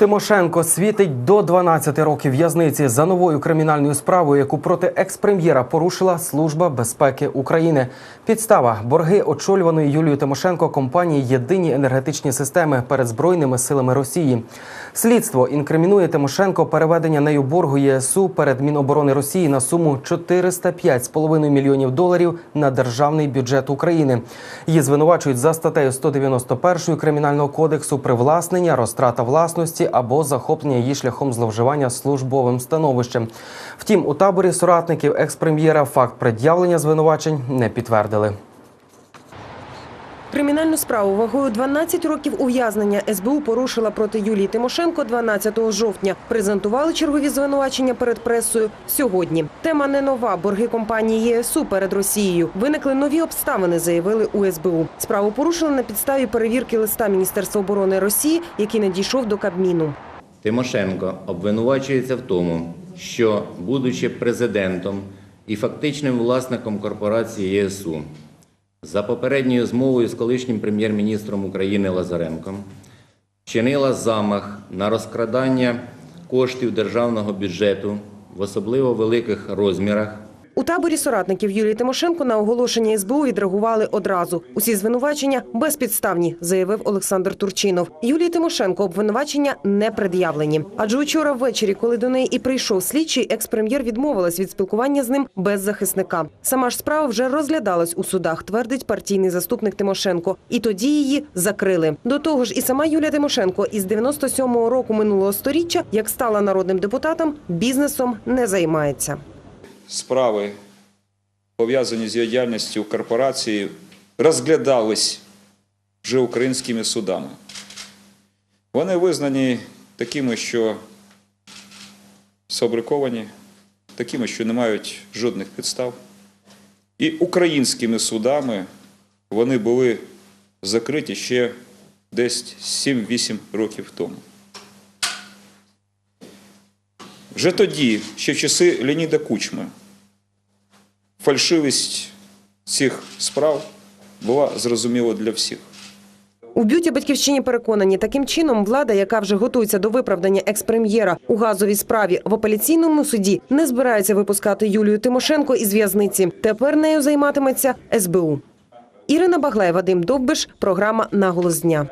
Тимошенко світить до 12 років в'язниці за новою кримінальною справою, яку проти екс-прем'єра порушила Служба безпеки України. Підстава борги очолюваної Юлією Тимошенко компанії Єдині енергетичні системи перед збройними силами Росії. Слідство інкримінує Тимошенко переведення нею боргу ЄСУ перед Міноборони Росії на суму 405,5 мільйонів доларів на державний бюджет України. Її звинувачують за статтею 191 кримінального кодексу привласнення, розтрата власності або захоплення її шляхом зловживання службовим становищем. Втім, у таборі соратників екс-прем'єра факт пред'явлення звинувачень не підтвердили. Кримінальну справу вагою 12 років ув'язнення СБУ порушила проти Юлії Тимошенко 12 жовтня. Презентували чергові звинувачення перед пресою сьогодні. Тема не нова. Борги компанії ЄСУ перед Росією. Виникли нові обставини, заявили у СБУ. Справу порушили на підставі перевірки листа Міністерства оборони Росії, який надійшов до Кабміну. Тимошенко обвинувачується в тому, що, будучи президентом і фактичним власником корпорації ЄСУ, за попередньою змовою з колишнім прем'єр-міністром України Лазаренком, вчинила замах на розкрадання коштів державного бюджету в особливо великих розмірах У таборі соратників Юлії Тимошенко на оголошення СБУ відреагували одразу. Усі звинувачення безпідставні, заявив Олександр Турчинов. Юлії Тимошенко обвинувачення не пред'явлені. Адже учора ввечері, коли до неї і прийшов слідчий, екс-прем'єр відмовилась від спілкування з ним без захисника. Сама ж справа вже розглядалась у судах, твердить партійний заступник Тимошенко. І тоді її закрили. До того ж, і сама Юлія Тимошенко із 97-го року минулого сторіччя, як стала народним депутатом, бізнесом не займається. Справи, пов'язані з його діяльністю корпорації, розглядались вже українськими судами. Вони визнані такими, що сфабриковані, такими, що не мають жодних підстав. І українськими судами вони були закриті ще десь 7-8 років тому. Вже тоді, ще в часи Леоніда Кучми, фальшивість цих справ була зрозуміла для всіх. У б'юті батьківщині переконані, таким чином влада, яка вже готується до виправдання екс-прем'єра у газовій справі в апеляційному суді, не збирається випускати Юлію Тимошенко із в'язниці. Тепер нею займатиметься СБУ. Ірина Баглай, Вадим Довбиш, програма «Наголос дня».